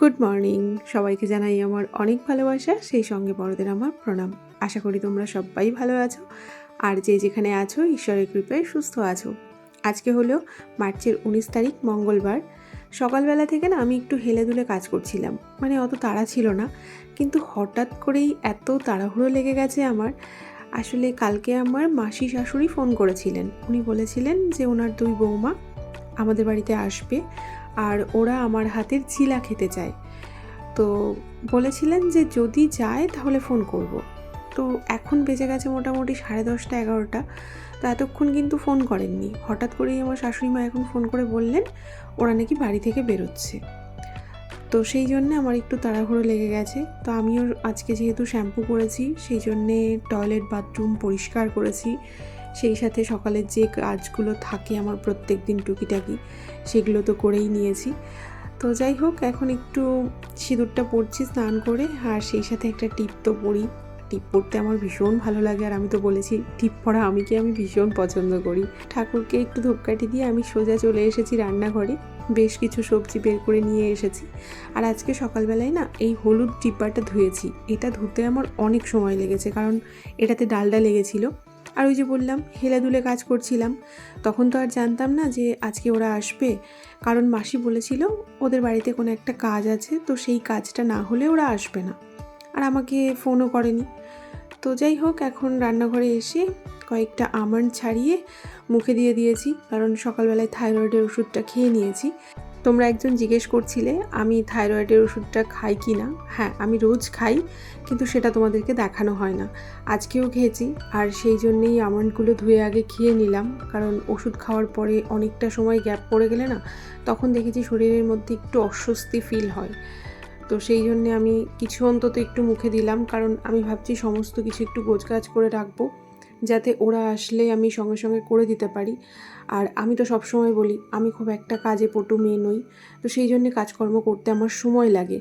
Good morning. সবাইকে জানাই আমার অনেক ভালোবাসা, সেই সঙ্গে বড়দের আমার প্রণাম। আশা করি তোমরা সবাই ভালো আছো আর যে যেখানে আছো, ঈশ্বরের কৃপায় সুস্থ আছো। আজকে হলো মার্চের উনিশ তারিখ, মঙ্গলবার। সকালবেলা থেকে না আমি একটু হেলে দুলে কাজ করছিলাম। মানে অত তাড়া ছিল না, কিন্তু হঠাৎ করেই এত তাড়াহুড়ো লেগে গেছে আমার। আসলে কালকে আমার মাসি শাশুড়ি ফোন করেছিলেন। উনি বলেছিলেন যে, ওনার দুই বৌমা আমাদের বাড়িতে আসবে। আর ওরা আমার হাতের চিলা খেতে চায়। তো বলেছিলেন যে যদি যায় তাহলে ফোন করব। তো এখন বেজে গেছে মোটামুটি সাড়ে দশটা এগারোটা। তো এতক্ষণ কিন্তু ফোন করেননি। হঠাৎ করেই আমার শাশুড়ি মা এখন ফোন করে বললেন, ওরা নাকি বাড়ি থেকে বেরোচ্ছে। তো সেই জন্যে আমার একটু তাড়াহুড়ো লেগে গেছে। তো আমিও আজকে যেহেতু শ্যাম্পু করেছি, সেই জন্যে টয়লেট, বাথরুম পরিষ্কার করেছি। সেই সাথে সকালের যে কাজগুলো থাকে আমার প্রত্যেক দিন টুকিটাকি, সেগুলো তো করেই নিয়েছি। তো যাই হোক, এখন একটু সিঁদুরটা পরছি, স্নান করে, আর সেই সাথে একটা টিপ তো পরি। টিপ পরতে আমার ভীষণ ভালো লাগে, আর আমি তো বলেছি, টিপ পরা আমি কি আমি ভীষণ পছন্দ করি। ঠাকুরকে একটু ধূপকাঠি দিয়ে আমি সোজা চলে এসেছি রান্নাঘরে, বেশ কিছু সবজি বের করে নিয়ে এসেছি। আর আজকে সকালবেলায় না এই হলুদ টিপ্পাটা ধুয়েছি, এটা ধুতে আমার অনেক সময় লেগেছে, কারণ এটাতে ডালডা লেগেছিল। আর ওই যে বললাম, হেলাদুলে কাজ করছিলাম। তখন তো আর জানতাম না যে আজকে ওরা আসবে। কারণ মাসি বলেছিল, ওদের বাড়িতে কোনো একটা কাজ আছে, তো সেই কাজটা না হলে ওরা আসবে না। আর আমাকে ফোনও করেনি। তো যাই হোক, এখন রান্নাঘরে এসে কয়েকটা আমন্ড ছাড়িয়ে মুখে দিয়ে দিয়েছি। কারণ সকালবেলায় থাইরয়েডের ওষুধটা খেয়ে নিয়েছি। তোমরা একজন জিজ্ঞেস করছিলে, আমি থাইরয়েডের ওষুধটা খাই কি না? হ্যাঁ আমি রোজ খাই, কিন্তু সেটা তোমাদেরকে দেখানো হয় না। আজকেও খেয়েছি, আর সেই জন্যেই আমন্ডগুলো ধুয়ে আগে খেয়ে নিলাম, কারণ ওষুধ খাওয়ার পরে অনেকটা সময় গ্যাপ পড়ে গেলে না, তখন দেখেছি শরীরের মধ্যে একটু অস্বস্তি ফিল হয়। তো সেই জন্যে আমি কিছু অন্তত একটু মুখে দিলাম, কারণ আমি ভাবছি সমস্ত কিছু একটু গোছগাছ করে রাখব, যাতে ওরা আসলে আমি সঙ্গে সঙ্গে করে দিতে পারি। আর আমি তো সব সময় বলি, আমি খুব একটা কাজে পটু মেয়ে নই। তো সেই জন্য কাজকর্ম করতে আমার সময় লাগে।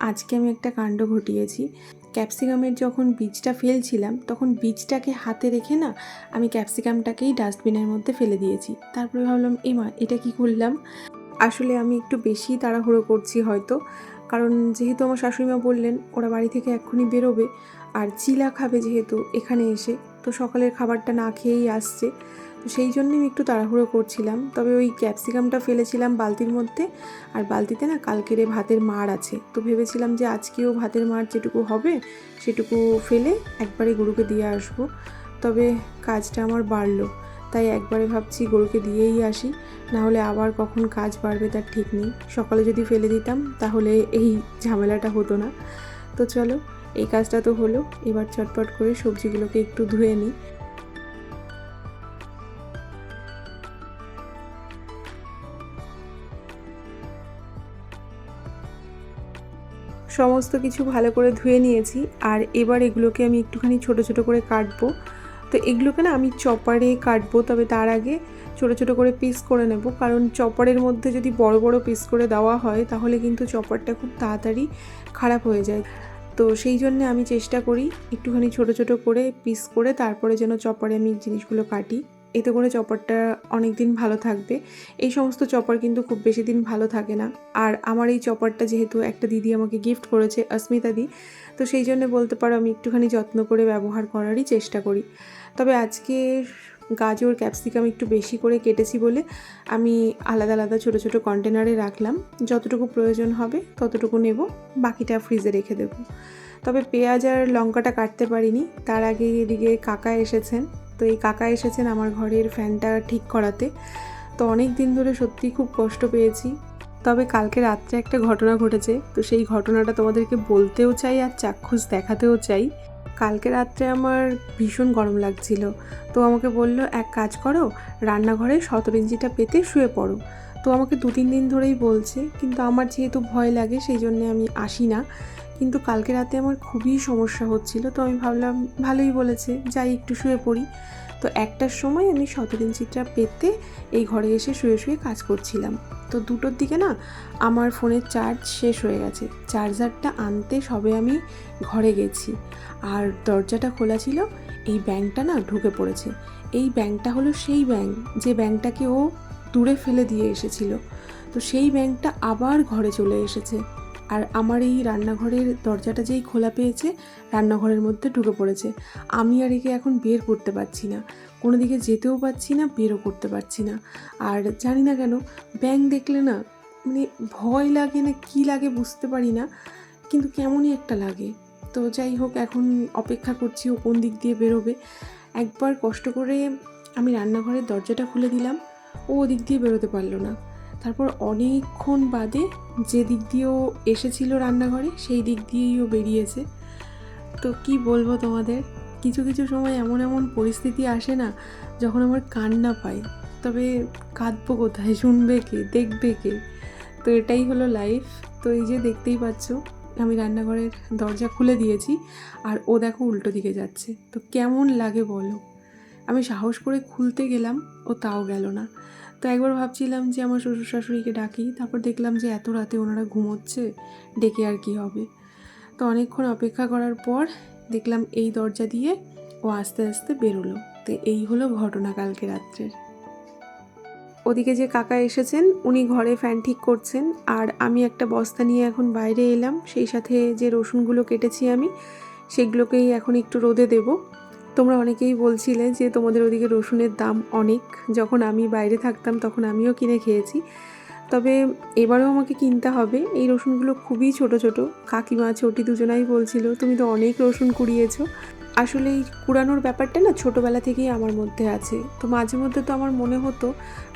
আজকে আমি একটা কাণ্ড ঘটিয়েছি। ক্যাপসিকামের যখন বীজটা ফেলছিলাম, তখন বীজটাকে হাতে রেখে না আমি ক্যাপসিকামটাকেই ডাস্টবিনের মধ্যে ফেলে দিয়েছি। তারপরে ভাবলাম, এ মা, এটা কি করলাম? আসলে আমি একটু বেশি তাড়াহুড়ো করছি হয়তো, কারণ যেহেতু আমার শাশুড়িমা বললেন, ওরা বাড়ি থেকে এক্ষুনি বেরোবে, আর চিলা খাবে যেহেতু এখানে এসে। তো সকালের খাবারটা না খেয়েই আসছে। তো সেই জন্যই আমি একটু তাড়াহুড়ো করছিলাম। তবে ওই ক্যাপসিকামটা ফেলেছিলাম বালতির মধ্যে। আর বালতিতে না কালকেরে ভাতের মার আছে। তো ভেবেছিলাম যে আজকেও ভাতের মার যেটুকু হবে, সেটুকু ফেলে একবারে গরুকে দিয়ে আসব। তবে কাজটা আমার বাড়লো। তাই একবারে ভাবছি গরুকে দিয়েই আসি। না হলে আবার কখন কাজ বাড়বে তার ঠিক নেই। সকালে যদি ফেলে দিতাম, তাহলে এই ঝামেলাটা হতো না। তো চলো এই কাজটা তো হলো। এবার চটপট করে সবজিগুলোকে একটু ধুয়ে নিই। সমস্ত কিছু ভালো করে ধুয়ে নিয়েছি, আর এবার এগুলোকে আমি একটুখানি ছোট ছোট করে কাটবো। তো এগুলোকে না আমি চপারে কাটবো, তবে তার আগে ছোট ছোট করে পিস করে নেব। কারণ চপারের মধ্যে যদি বড় বড় পিস করে দেওয়া হয়, তাহলে কিন্তু চপারটা খুব তাড়াতাড়ি খারাপ হয়ে যায়। তো সেই জন্য আমি চেষ্টা করি একটুখানি ছোট ছোট করে পিস করে তারপরে যেন চপারে আমি জিনিসগুলো কাটি। এতে করে চপারটা অনেক দিন ভালো থাকবে। এই সমস্ত চপার কিন্তু খুব বেশি দিন ভালো থাকে না। আর আমার এই চপারটা যেহেতু একটা দিদি আমাকে গিফট করেছে, অস্মিতা দি, তো সেই জন্য বলতে পারো আমি একটুখানি যত্ন করে ব্যবহার করারই চেষ্টা করি। তবে আজকে গাজর ক্যাপসিকাম একটু বেশি করে কেটেছি বলে আমি আলাদা আলাদা ছোট ছোট কন্টেনারে রাখলাম। যতটুকু প্রয়োজন হবে ততটুকু নেব, বাকিটা ফ্রিজে রেখে দেব। তবে পেঁয়াজ আর লঙ্কাটা কাটতে পারিনি, তার আগে এদিকে কাকা এসেছেন। তো এই কাকা এসেছেন আমার ঘরের ফ্যানটা ঠিক করাতে। তো অনেক দিন ধরে সত্যি খুব কষ্ট পেয়েছি। তবে কালকে রাত্রে একটা ঘটনা ঘটেছে, তো সেই ঘটনাটা তোমাদেরকে বলতেও চাই আর চাক্ষুষ দেখাতেও চাই। কালকে রাত্রে আমার ভীষণ গরম লাগছিল। তো আমাকে বলল, এক কাজ করো, রান্নাঘরে সতেরো ইঞ্চিটা পেতে শুয়ে পড়ো। তো আমাকে দু তিন দিন ধরেই বলছে, কিন্তু আমার যেহেতু ভয় লাগে সেই জন্যে আমি আসি না। কিন্তু কালকে রাতে আমার খুবই সমস্যা হচ্ছিল, তো আমি ভাবলাম, ভালোই বলেছে, যাই একটু শুয়ে পড়ি। তো একটার সময় আমি সতেরো ইঞ্চিটা পেতে এই ঘরে এসে শুয়ে শুয়ে কাজ করছিলাম। তো দুটোর দিকে না আমার ফোনের চার্জ শেষ হয়ে গেছে। চার্জারটা আনতে সবে আমি ঘরে গেছি। আর দরজাটা খোলা ছিল, এই ব্যাংকটা না ঢুকে পড়েছে। এই ব্যাংকটা হলো সেই ব্যাংক, যে ব্যাংকটাকে ও দূরে ফেলে দিয়ে এসেছিল। তো সেই ব্যাংকটা আবার ঘরে চলে এসেছে। আর আমার এই রান্নাঘরের দরজাটা যেই খোলা পেয়েছে, রান্নাঘরের মধ্যে ঢুকে পড়েছে। আমি আর একে এখন বের করতে পারছি না। কোনো দিকে যেতেও পারছি না, বেরও করতে পারছি না। আর জানি না কেন, ব্যাঙ দেখলে না মানে ভয় লাগে না, কী লাগে বুঝতে পারি না, কিন্তু কেমনই একটা লাগে। তো যাই হোক, এখন অপেক্ষা করছি ও কোন দিক দিয়ে বেরোবে। একবার কষ্ট করে আমি রান্নাঘরের দরজাটা খুলে দিলাম। ও ওদিক দিয়ে বেরোতে পারল না। তারপর অনেকক্ষণ বাদে যে দিক দিয়েও এসেছিল রান্নাঘরে, সেই দিক দিয়েই ও বেরিয়েছে। তো কি বলব তোমাদের? কিছু কিছু সময় এমন এমন পরিস্থিতি আসে না, যখন আমার কান্না পাই তবে কাঁদবো কোথায়? শুনবে কে? দেখবে কে? তো এটাই হলো লাইফ তো এই যে দেখতেই পাচ্ছ, আমি রান্নাঘরের দরজা খুলে দিয়েছি আর ও দেখো উল্টো দিকে যাচ্ছে। তো কেমন লাগে বলো? আমি সাহস করে খুলতে গেলাম, ও তাও গেল না। তো একবার ভাবছিলাম যে আমার শ্বশুর শাশুড়িকে ডাকি, তারপর দেখলাম যে এত রাতে ওনারা ঘুমোচ্ছে, ডেকে আর কি হবে। তো অনেকক্ষণ অপেক্ষা করার পর দেখলাম এই দরজা দিয়ে ও আস্তে আস্তে বেরোলো। তো এই হলো ঘটনা কালকে রাত্রের। ওদিকে যে কাকা এসেছেন, উনি ঘরে ফ্যান ঠিক করছেন, আর আমি একটা বস্তা নিয়ে এখন বাইরে এলাম। সেই সাথে যে রসুনগুলো কেটেছি আমি, সেগুলোকেই এখন একটু রোদে দেব। তোমরা অনেকেই বলছিলে যে তোমাদের ওদিকে রসুনের দাম অনেক। যখন আমি বাইরে থাকতাম, তখন আমিও কিনে খেয়েছি। তবে এবারেও আমাকে কিনতে হবে। এই রসুনগুলো খুবই ছোট ছোট। কাকিমা, ছোটি দুজনাই বলছিল, তুমি তো অনেক রসুন কুড়িয়েছো। আসলে এই কুড়ানোর ব্যাপারটা না ছোটোবেলা থেকেই আমার মধ্যে আছে। তো মাঝে মধ্যে তো আমার মনে হতো,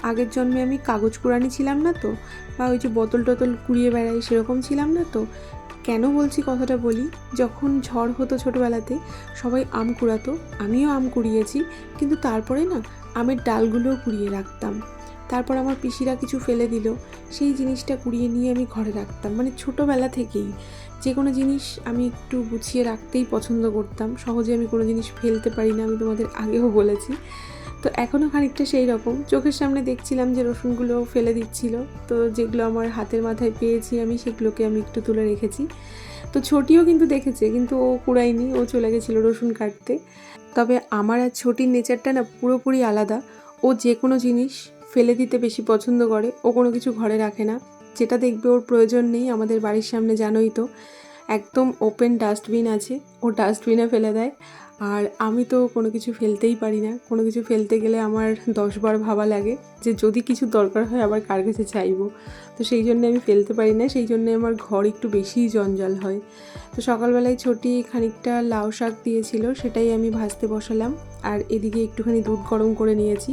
আগের জন্মে আমি কাগজ কুড়ানি ছিলাম না তো, বা ওই যে বোতল টোতল কুড়িয়ে বেড়াই সেরকম ছিলাম না তো। কেন বলছি কথাটা বলি? যখন ঝড় হতো ছোটোবেলাতে, সবাই আম কুড়াতো, আমিও আম কুড়িয়েছি, কিন্তু তারপরে না আমের ডালগুলোও কুড়িয়ে রাখতাম। তারপর আমার পিসিরা কিছু ফেলে দিল, সেই জিনিসটা কুড়িয়ে নিয়ে আমি ঘরে রাখতাম। মানে ছোটোবেলা থেকেই যে কোনো জিনিস আমি একটু গুছিয়ে রাখতেই পছন্দ করতাম। সহজে আমি কোনো জিনিস ফেলতে পারি না, আমি তোমাদের আগেও বলেছি। তো এখনও খানিকটা সেই রকম। চোখের সামনে দেখছিলাম যে রসুনগুলো ফেলে দিচ্ছিল। তো যেগুলো আমার হাতের মাথায় পেয়েছি আমি, সেগুলোকে আমি একটু তুলে রেখেছি। তো ছোটিও কিন্তু দেখেছে, কিন্তু ও কুড়ায়নি, ও চলে গেছিল রসুন কাটতে। তবে আমার আর ছোটির নেচারটা না পুরোপুরি আলাদা। ও যে কোনো জিনিস ফেলে দিতে বেশি পছন্দ করে, ও কোনো কিছু ঘরে রাখে না। যেটা দেখবে ওর প্রয়োজন নেই, আমাদের বাড়ির সামনে জানোই তো। একদম ওপেন ডাস্টবিন আছে। ও ডাস্টবিনে ফেলে দেয়। আর আমি তো কোনো কিছু ফেলতেই পারি না। কোনো কিছু ফেলতে গেলে আমার দশবার ভাবা লাগে যে যদি কিছু দরকার হয় আবার কার কাছে চাইব। তো সেই জন্য আমি ফেলতে পারি না। সেই জন্য আমার ঘর একটু বেশিই জঞ্জাল হয়। তো সকালবেলায় ছোটি খানিকটা লাউ শাক দিয়েছিল, সেটাই আমি ভাজতে বসালাম। আর এদিকে একটুখানি দুধ গরম করে নিয়েছি।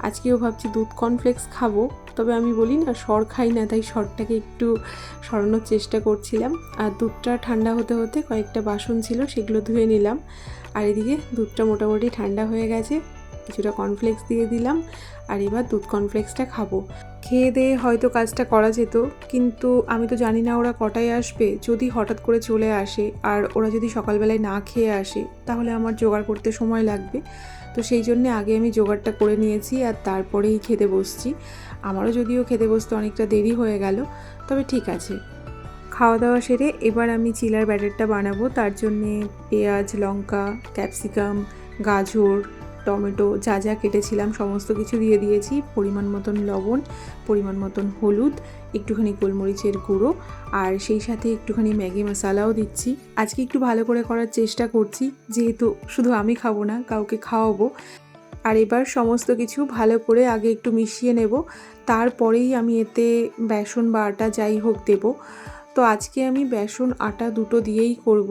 আজকেও ভাবছি দুধ কর্নফ্লেক্স খাব। তবে আমি বলি না, সর খাই না, তাই সরটাকে একটু সরানোর চেষ্টা করছিলাম। আর দুধটা ঠান্ডা হতে হতে কয়েকটা বাসন ছিল, সেগুলো ধুয়ে নিলাম। আর এদিকে দুধটা মোটামুটি ঠান্ডা হয়ে গেছে, কিছুটা কর্নফ্লেক্স দিয়ে দিলাম। আর এবার দুধ কর্নফ্লেক্সটা খাব। খেয়ে দিয়ে হয়তো কাজটা করা যেত, কিন্তু আমি তো জানি না ওরা কটায় আসবে। যদি হঠাৎ করে চলে আসে, আর ওরা যদি সকালবেলায় না খেয়ে আসে, তাহলে আমার জোগাড় করতে সময় লাগবে। তো সেই জন্যে আগে আমি জোগাড়টা করে নিয়েছি আর তারপরেই খেতে বসছি। আমারও যদিও খেতে বসতে অনেকটা দেরি হয়ে গেল, তবে ঠিক আছে। খাওয়া দাওয়া সেরে এবার আমি চিলার ব্যাটারটা বানাবো। তার জন্যে পেঁয়াজ, লঙ্কা, ক্যাপসিকাম, গাজর টমেটো যা যা কেটেছিলাম সমস্ত কিছু দিয়ে দিয়েছি। পরিমাণ মতন লবণ, পরিমাণ মতন হলুদ, একটুখানি গোলমরিচের গুঁড়ো আর সেই সাথে একটুখানি ম্যাগি মশালাও দিচ্ছি। আজকে একটু ভালো করে করার চেষ্টা করছি, যেহেতু শুধু আমি খাব না, কাউকে খাওয়াবো। আর এবার সমস্ত কিছু ভালো করে আগে একটু মিশিয়ে নেব, তারপরেই আমি এতে বেসন বা আটা যাই হোক দেবো। তো আজকে আমি বেসন, আটা দুটো দিয়েই করব।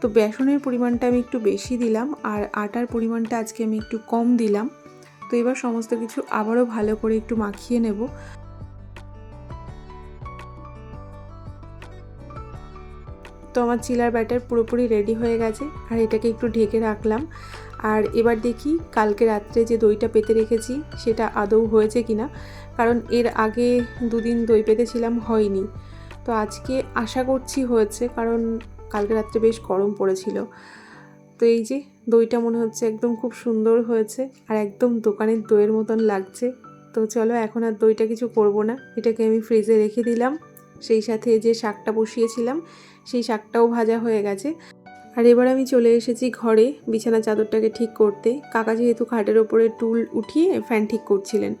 তো বেসনের পরিমাণটা আমি একটু বেশি দিলাম আর আটার পরিমাণটা আজকে আমি একটু কম দিলাম। তো এবার সমস্ত কিছু আবারও ভালো করে একটু মাখিয়ে নেব। তো আমার চিলার ব্যাটার পুরোপুরি রেডি হয়ে গেছে আর এটাকে একটু ঢেকে রাখলাম। আর এবার দেখি কালকে রাত্রে যে দইটা পেতে রেখেছি সেটা আদৌ হয়েছে কি না কারণ এর আগে দুদিন দই পেতেছিলাম হয়নি। তো আজকে আশা করছি হয়েছে, কারণ কালকে রাত্রে বেশ গরম পড়েছিল। তো এই যে দইটা মনে হচ্ছে একদম খুব সুন্দর হয়েছে আর একদম দোকানের দইয়ের মতন লাগছে। তো চলো এখন আর দইটা কিছু করব না। এটাকে আমি ফ্রিজে রেখে দিলাম। সেই সাথে যে শাকটা বসিয়েছিলাম, সেই শাকটাও ভাজা হয়ে গেছে। আর এবার আমি চলে এসেছি ঘরে বিছানা চাদরটাকে ঠিক করতে। কাকা যেহেতু খাটের ওপরে টুল উঠিয়ে ফ্যান ঠিক করছিলেন।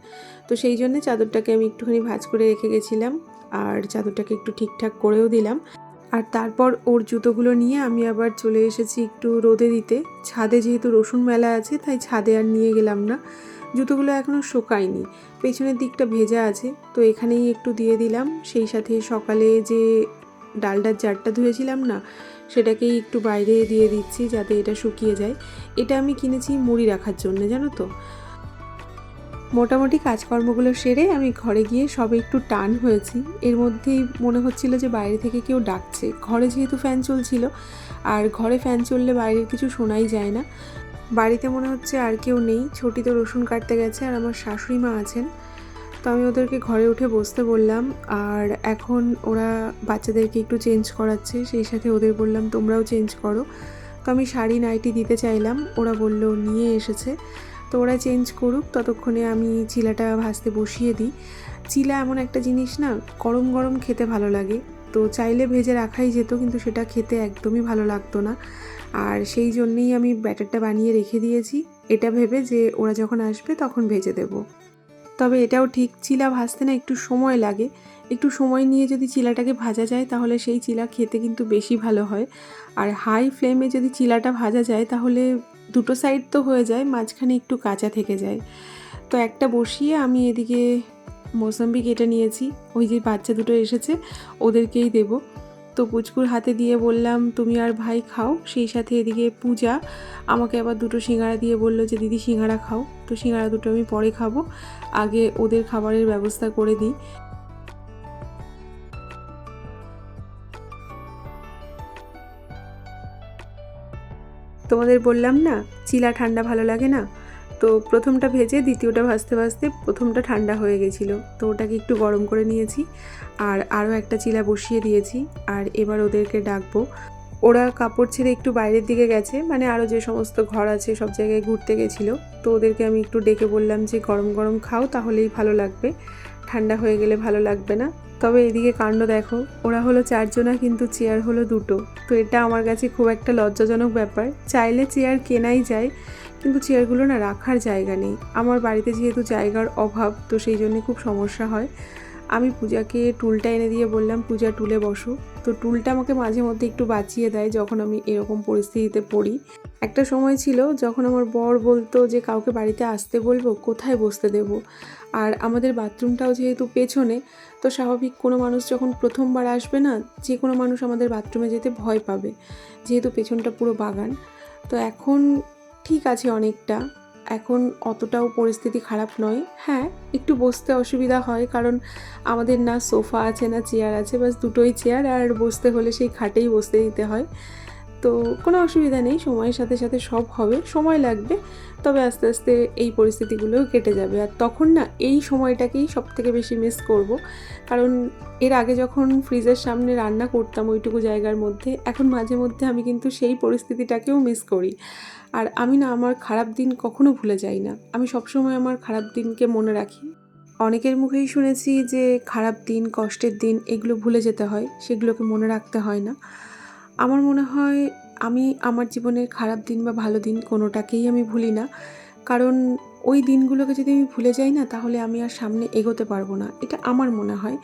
তো সেই জন্য চাদরটাকে আমি একটুখানি ভাজ করে রেখে গেছিলাম। আর চাদরটাকে একটু ঠিকঠাক করেও দিলাম। আর তারপর ওর জুতোগুলো নিয়ে আমি আবার চলে এসেছি একটু রোদে দিতে। ছাদে যেহেতু রসুন মেলা আছে, তাই ছাদে আর নিয়ে গেলাম না। জুতোগুলো এখনও শুকায়নি। পেছনের দিকটা ভেজা আছে, তো এখানেই একটু দিয়ে দিলাম। সেই সাথে সকালে যে ডালডার জারটা ধুয়েছিলাম না, সেটাকেই একটু বাইরে দিয়ে দিচ্ছি যাতে এটা শুকিয়ে যায়। এটা আমি কিনেছি মুড়ি রাখার জন্য, জানো তো? মোটামুটি কাজকর্মগুলো সেরে আমি ঘরে গিয়ে সবে একটু টান হয়েছি। এর মধ্যেই মনে হচ্ছিল যে বাইরে থেকে কেউ ডাকছে। ঘরে যেহেতু ফ্যান চলছিল, আর ঘরে ফ্যান চললে বাইরের কিছু শোনাই যায় না। বাড়িতে মনে হচ্ছে আর কেউ নেই। ছোটি তো রসুন কাটতে গেছে আর আমার শাশুড়ি মা আছেন। তো আমি ওদেরকে ঘরে উঠে বসতে বললাম, আর এখন ওরা বাচ্চাদেরকে একটু চেঞ্জ করাচ্ছে। সেই সাথে ওদের বললাম, তোমরাও চেঞ্জ করো। তো আমি শাড়ি নাইটি দিতে চাইলাম। ওরা বলল, নিয়ে এসেছে। তো ওরা চেঞ্জ করুক, ততক্ষণে আমি চিলাটা ভাজতে বসিয়ে দিই। চিলা এমন একটা জিনিস না, গরম গরম খেতে ভালো লাগে। তো চাইলে ভেজে রাখাই যেত, কিন্তু সেটা খেতে একদমই ভালো লাগতো না। আর সেই জন্যেই আমি ব্যাটারটা বানিয়ে রেখে দিয়েছি। এটা ভেবে যে ওরা যখন আসবে তখন ভেজে দেব। তবে এটাও ঠিক, চিলা ভাজতে না একটু সময় লাগে। একটু সময় নিয়ে যদি চিলাটাকে ভাজা যায়, তাহলে সেই চিলা খেতে কিন্তু বেশি ভালো হয়। আর হাই ফ্লেমে যদি চিলাটা ভাজা যায়, তাহলে দুটো সাইড তো হয়ে যায়, মাঝখানে একটু কাঁচা থেকে যায়। তো একটা বসিয়ে আমি এদিকে মৌসাম্বি কেটে নিয়েছি, ওই যে বাচ্চা দুটো এসেছে, ওদেরকেই দেব। তো পুচকুর হাতে দিয়ে বললাম, তুমি আর ভাই খাও। সেই সাথে এদিকে পূজা আমাকে আবার দুটো সিঙ্গারা দিয়ে বলল যে, দিদি, সিঙ্গারা খাও। তো সিঙ্গারা দুটো আমি পরে খাব, আগে ওদের খাবারের ব্যবস্থা করে দিই। তোমাদের বললাম না, চিলা ঠান্ডা ভালো লাগে না? তো প্রথমটা ভেজে দ্বিতীয়টা ভাজতে ভাজতে প্রথমটা ঠান্ডা হয়ে গেছিল। তো ওটাকে একটু গরম করে নিয়েছি আর আরও একটা চিলা বসিয়ে দিয়েছি আর এবার ওদেরকে ডাকবো। ওরা কাপড় ছেড়ে একটু বাইরের দিকে গেছে মানে আরও যে সমস্ত ঘর আছে সব জায়গায় ঘুরতে গেছিল। তো ওদেরকে আমি একটু ডেকে বললাম যে গরম গরম খাও, তাহলেই ভালো লাগবে। ঠান্ডা হয়ে গেলে ভালো লাগবে না। তবে এদিকে কাণ্ড দেখো, ওরা হলো চারজনা কিন্তু চেয়ার হলো দুটো। তো এটা আমার কাছে খুব একটা লজ্জাজনক ব্যাপার। চাইলে চেয়ার কেনাই যায়, কিন্তু চেয়ারগুলো না রাখার জায়গা নেই। আমার বাড়িতে যেহেতু জায়গার অভাব, তো সেই জন্যে খুব সমস্যা হয়। আমি পূজাকে টুলটা এনে দিয়ে বললাম, পূজা, টুলে বসো। তো টুলটা আমাকে মাঝে মধ্যে একটু বাঁচিয়ে দেয় যখন আমি এরকম পরিস্থিতিতে পড়ি। একটা সময় ছিল যখন আমার বর বলতো যে, কাউকে বাড়িতে আসতে বলব, কোথায় বসতে দেব? আর আমাদের বাথরুমটাও যেহেতু পেছনে, তো স্বাভাবিক কোনো মানুষ যখন প্রথমবার আসবে না, যে কোনো মানুষ আমাদের বাথরুমে যেতে ভয় পাবে, যেহেতু পেছনটা পুরো বাগান। তো এখন ঠিক আছে অনেকটা, এখন অতটাও পরিস্থিতি খারাপ নয়। হ্যাঁ একটু বসতে অসুবিধা হয়, কারণ আমাদের না সোফা আছে, না চেয়ার আছে বাস দুটোই চেয়ার, আর বসতে হলে সেই খাটেই বসতে দিতে হয়। তো কোনো অসুবিধা নেই, সময়ের সাথে সাথে সব হবে, সময় লাগবে। তবে আস্তে আস্তে এই পরিস্থিতিগুলোও কেটে যাবে। আর তখন না এই সময়টাকেই সব থেকে বেশি মিস করব। কারণ এর আগে যখন ফ্রিজের সামনে রান্না করতাম ওইটুকু জায়গার মধ্যে, এখন মাঝে মধ্যে আমি কিন্তু সেই পরিস্থিতিটাকেও মিস করি। আর আমি না আমার খারাপ দিন কখনো ভুলে যাই না। আমি সবসময় আমার খারাপ দিনকে মনে রাখি। অনেকের মুখেই শুনেছি যে খারাপ দিন, কষ্টের দিন এগুলো ভুলে যেতে হয়, সেগুলোকে মনে রাখতে হয় না। আমার মনে হয় আমি আমার জীবনের খারাপ দিন বা ভালো দিন কোনোটাকেই আমি ভুলি না। কারণ ওই দিনগুলোকে যদি আমি ভুলে যাই না, তাহলে আমি আর সামনে এগোতে পারব না। এটা আমার মনে হয়।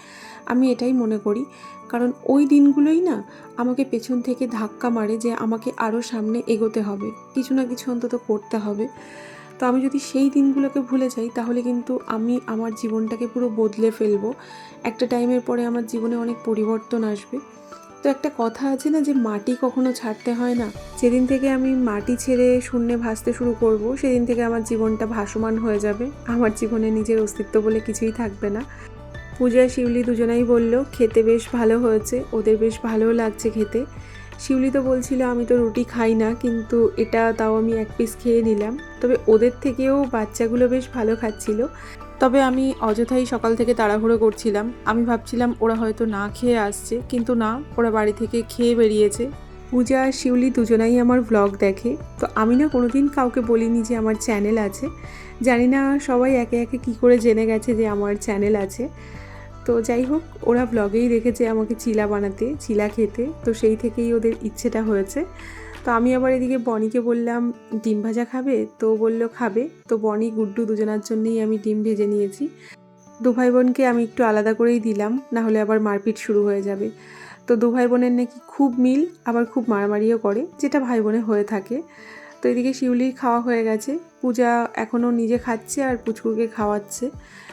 আমি এটাই মনে করি। কারণ ওই দিনগুলোই না আমাকে পেছন থেকে ধাক্কা মারে যে আমাকে আরও সামনে এগোতে হবে। কিছু না কিছু অন্তত করতে হবে। তো আমি যদি সেই দিনগুলোকে ভুলে যাই, তাহলে কিন্তু আমি আমার জীবনটাকে পুরো বদলে ফেলব। একটা টাইমের পরে আমার জীবনে অনেক পরিবর্তন আসবে। তো একটা কথা আছে না যে মাটি কখনো ছাড়তে হয় না। যেদিন থেকে আমি মাটি ছেড়ে শূন্যে ভাসতে শুরু করব, সেদিন থেকে আমার জীবনটা ভাসমান হয়ে যাবে। আমার জীবনে নিজের অস্তিত্ব বলে কিছুই থাকবে না। পূজা, শিউলি দুজনাই বলল, খেতে বেশ ভালো হয়েছে, ওদের বেশ ভালোও লাগছে খেতে। শিউলি তো বলছিল, আমি তো রুটি খাই না, কিন্তু এটা তাও আমি এক পিস খেয়ে নিলাম। তবে ওদের থেকেও বাচ্চাগুলো বেশ ভালো খাচ্ছিল। তবে আমি অযথাই সকাল থেকে তাড়াহুড়ো করছিলাম। আমি ভাবছিলাম ওরা হয়তো না খেয়ে আসছে, কিন্তু না, ওরা বাড়ি থেকে খেয়ে বেরিয়েছে। পূজা আর শিউলি দুজনাই আমার ভ্লগ দেখে। তো আমি না কোনোদিন কাউকে বলিনি যে আমার চ্যানেল আছে। জানি না সবাই একে একে কী করে জেনে গেছে যে আমার চ্যানেল আছে। তো যাই হোক, ওরা ব্লগেই দেখেছে আমাকে চিলা বানাতে, চিলা খেতে। তো সেই থেকেই ওদের ইচ্ছেটা হয়েছে। তো আমি আবার এদিকে বনিকে বললাম, ডিম ভাজা খাবে? তো বলল, খাবে। তো বনি, গুড্ডু দুজনার জন্যই আমি ডিম ভেজে নিয়েছি। দু ভাই বোনকে আমি একটু আলাদা করেই দিলাম, না হলে আবার মারপিট শুরু হয়ে যাবে। তো দু ভাই বোনের নাকি খুব মিল, আবার খুব মারামারিও করে, যেটা ভাই বোনে হয়ে থাকে। তো এদিকে শিউলির খাওয়া হয়ে গেছে। পূজা এখনও নিজে খাচ্ছে আর পুচকুকে খাওয়াচ্ছে।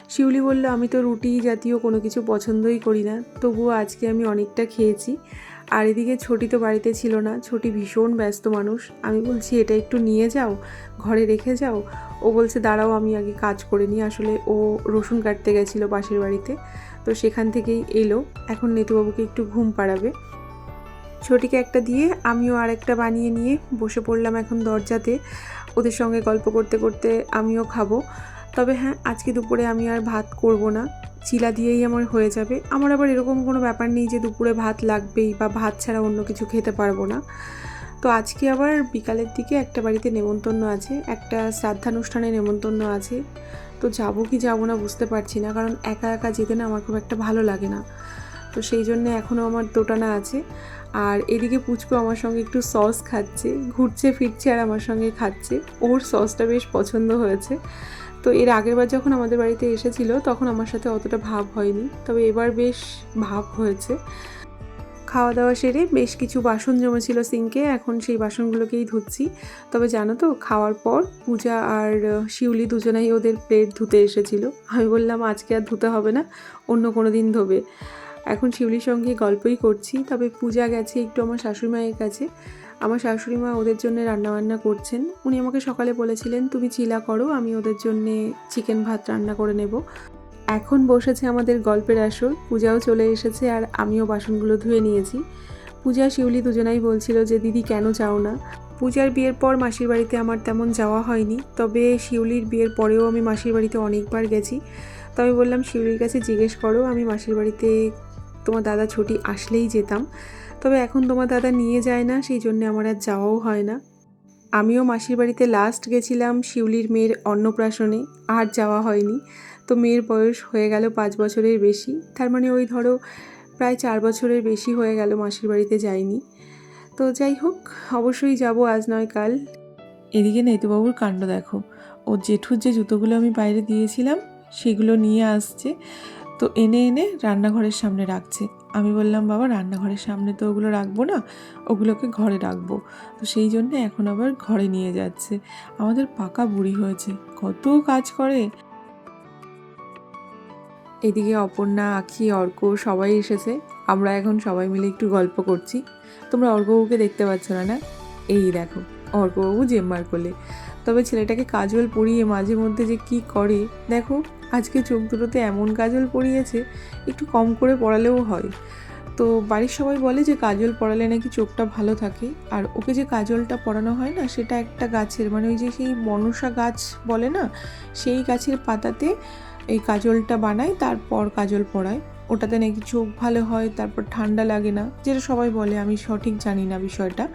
শিউলি বলল, আমি তো রুটি জাতীয় কোনো কিছু পছন্দই করি না। তবুও আজকে আমি অনেকটা খেয়েছি। আর এদিকে ছোটি তো বাড়িতে ছিল না, ছোটি ভীষণ ব্যস্ত মানুষ। আমি বলছি, এটা একটু নিয়ে যাও, ঘরে রেখে যাও। ও বলছে, দাঁড়াও, আমি আগে কাজ করে নিই। আসলে ও রসুন কাটতে গেছিল পাশের বাড়িতে, তো সেখান থেকেই এলো। এখন নেতুবাবুকে একটু ঘুম পাড়াবে। ছোটিকে একটা দিয়ে আমিও আরেকটা বানিয়ে নিয়ে বসে পড়লাম এখন দরজাতে। ওদের সঙ্গে গল্প করতে করতে আমিও খাব। তবে হ্যাঁ আজকে দুপুরে আমি আর ভাত করব না। চিলা দিয়েই আমার হয়ে যাবে। আমার আবার এরকম কোনো ব্যাপার নেই যে দুপুরে ভাত লাগবেই বা ভাত ছাড়া অন্য কিছু খেতে পারব না। তো আজকে আবার বিকালের দিকে একটা বাড়িতে নেমন্তন্ন আছে, একটা শ্রাদ্ধানুষ্ঠানে নেমন্তন্ন আছে। তো যাব কি যাব না বুঝতে পারছি না, কারণ একা একা যেতে না আমার খুব একটা ভালো লাগে না। তো সেই জন্য এখনও আমার দোটানা আছে। আর এদিকে পুচকু আমার সঙ্গে একটু সস খাচ্ছে, ঘুরছে, ফিরছে আর আমার সঙ্গে খাচ্ছে। ওর সসটা বেশ পছন্দ হয়েছে। তো এর আগের বার যখন আমাদের বাড়িতে এসেছিল, তখন আমার সাথে অতটা ভাব হয়নি। তবে এবার বেশ ভাব হয়েছে। খাওয়া দাওয়া সেরে বেশ কিছু বাসন জমেছিল সিঙ্কে, এখন সেই বাসনগুলোকেই ধুচ্ছি। তবে জানো তো, খাওয়ার পর পূজা আর শিউলি দুজনেই ওদের প্লেট ধুতে এসেছিল। আমি বললাম, আজকে আর ধুতে হবে না, অন্য কোনো দিন ধোবে। এখন শিউলির সঙ্গে গল্পই করছি, তবে পূজা গেছে একটু আমার শাশুড়ি মায়ের কাছে। আমার শাশুড়ি মা ওদের জন্য রান্নাবান্না করছেন। উনি আমাকে সকালে বলেছিলেন, তুমি চিলা করো, আমি ওদের জন্যে চিকেন ভাত রান্না করে নেব। এখন বসেছে আমাদের গল্পের আসর, পূজাও চলে এসেছে আর আমিও বাসনগুলো ধুয়ে নিয়েছি। পূজা, শিউলি দুজনাই বলছিল যে, দিদি, কেন চাও না? পূজার বিয়ের পর মাসির বাড়িতে আমার তেমন যাওয়া হয়নি, তবে শিউলির বিয়ের পরেও আমি মাসির বাড়িতে অনেকবার গেছি। তো আমি বললাম, শিউলির কাছে জিজ্ঞেস করো, আমি মাসির বাড়িতে তোমার দাদা ছুটি আসলেই যেতাম। তবে এখন তোমার দাদা নিয়ে যায় না, সেই জন্য আমার আর যাওয়াও হয় না। আমিও মাসির বাড়িতে লাস্ট গেছিলাম শিউলির মেয়ের অন্নপ্রাশনে, আর যাওয়া হয়নি। তো মেয়ের বয়স হয়ে গেল পাঁচ বছরের বেশি। তার মানে ওই ধরো প্রায় চার বছরের বেশি হয়ে গেল মাসির বাড়িতে যাইনি। তো যাই হোক, অবশ্যই যাব আজ নয় কাল। এদিকে নেতুবাবুর কাণ্ড দেখো। ও জেঠুর যে জুতোগুলো আমি বাইরে দিয়েছিলাম, সেগুলো নিয়ে আসছে। তো এনে এনে রান্নাঘরের সামনে রাখছে। আমি বললাম, বাবা, রান্নাঘরের সামনে তো ওগুলো রাখব না, ওগুলোকে ঘরে রাখব। তো সেই জন্য এখন আবার ঘরে নিয়ে যাচ্ছে। আমাদের পাকা বুড়ি হয়েছে, কত কাজ করে। এদিকে অপর্ণা, আখি, অর্ক সবাই এসেছে। আমরা এখন সবাই মিলে একটু গল্প করছি। তোমরা অর্কবাবুকে দেখতে পাচ্ছ না না? এই দেখো, অর্কবাবু জেম্মার কোলে। তবে ছেলেটাকে কাজল পরিয়ে মাঝে মধ্যে যে কি করে, দেখো। আজকে চোখ দুটোতে এমন কাজল পরিয়েছে একটু কম করে পড়ালেও হয়। তো বাড়ির সবাই বলে যে কাজল পড়ালে নাকি চোখটা ভালো থাকে। আর ওকে যে কাজলটা পরানো হয় না, সেটা একটা গাছের মানে ওই যে সেই মনসা গাছ বলে না, সেই গাছের পাতাতে এই কাজলটা বানায়, তারপর কাজল পরায় ওটাতে নাকি চোখ ভালো হয়, তারপর ঠান্ডা লাগে না, যেটা সবাই বলে, আমি সঠিক জানি না বিষয়টা।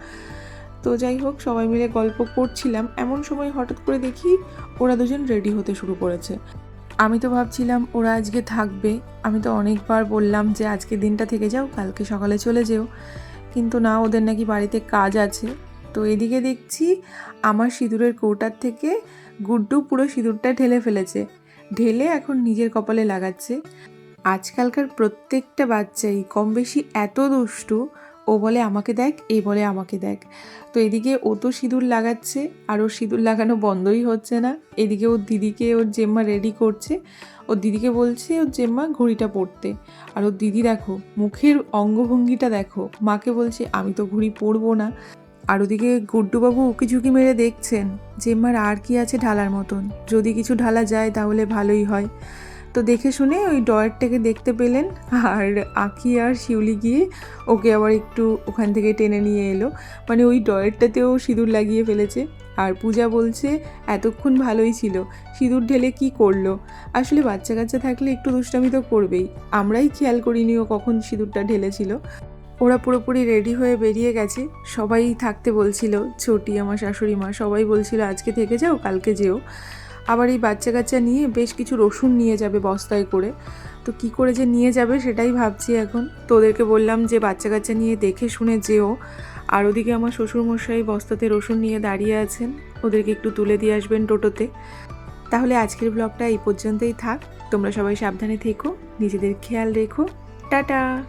তো যাই হোক, সবাই মিলে গল্প করছিলাম। এমন সময় হঠাৎ করে দেখি ওরা দুজন রেডি হতে শুরু করেছে। আমি তো ভাবছিলাম ওরা আজকে থাকবে। আমি তো অনেকবার বললাম যে আজকে দিনটা থেকে যাও, কালকে সকালে চলে যেও। কিন্তু না, ওদের নাকি বাড়িতে কাজ আছে। তো এদিকে দেখছি আমার সিঁদুরের কৌটার থেকে গুড্ডু পুরো সিঁদুরটা ঢেলে ফেলেছে। ঢেলে এখন নিজের কপালে লাগাচ্ছে। আজকালকার প্রত্যেকটা বাচ্চাই কম বেশি এত দুষ্টু ও বলে, আমাকে দেখ, এ বলে, আমাকে দেখ। তো এদিকে ও তো সিঁদুর লাগাচ্ছে, আর ও সিঁদুর লাগানো বন্ধই হচ্ছে না। এদিকে ওর দিদিকে ওর জেম্মা রেডি করছে। ওর দিদিকে বলছে, ওর জেম্মা ঘড়িটা পরতে আর ওর দিদি, দেখো, মুখের অঙ্গভঙ্গিটা দেখো। মাকে বলছে, আমি তো ঘড়ি পরবো না। আর ওদিকে গুড্ডুবাবু উকি ঝুঁকি মেরে দেখছেন, জেম্মার আর কি আছে ঢালার মতন? যদি কিছু ঢালা যায় তাহলে ভালোই হয়। তো দেখে শুনে ওই ডয়ারটাকে দেখতে পেলেন, আর আঁকি আর শিউলি গিয়ে ওকে আবার একটু ওখান থেকে টেনে নিয়ে এলো। মানে ওই ডয়ারটাতেও সিঁদুর লাগিয়ে ফেলেছে, আর পূজা বলছে এতক্ষণ ভালোই ছিল, সিঁদুর ঢেলে কি করল? আসলে বাচ্চা কাচ্চা থাকলে একটু দুষ্টামি তো করবেই, আমরাই খেয়াল করিনি ও কখন সিঁদুরটা ঢেলেছিল। ওরা পুরোপুরি রেডি হয়ে বেরিয়ে গেছে, সবাই থাকতে বলছিল, ছোটি আমার শাশুড়ি মা, সবাই বলছিল আজকে থেকে যাও, কালকে যেও। আবার এই বাচ্চা কাচ্চা নিয়ে বেশ কিছু রসুন নিয়ে যাবে বস্তায় করে। তো কি করে যে নিয়ে যাবে সেটাই ভাবছি এখন। তো ওদেরকে বললাম যে বাচ্চা কাচ্চা নিয়ে দেখে শুনে যেও। আর ওদিকে আমার শ্বশুরমশাই বস্তাতে রসুন নিয়ে দাঁড়িয়ে আছেন। ওদেরকে একটু তুলে দিয়ে আসবেন টোটোতে। তাহলে আজকের ব্লগটা এই পর্যন্তই থাক। তোমরা সবাই সাবধানে থেকো। নিজেদের খেয়াল রেখো। টাটা!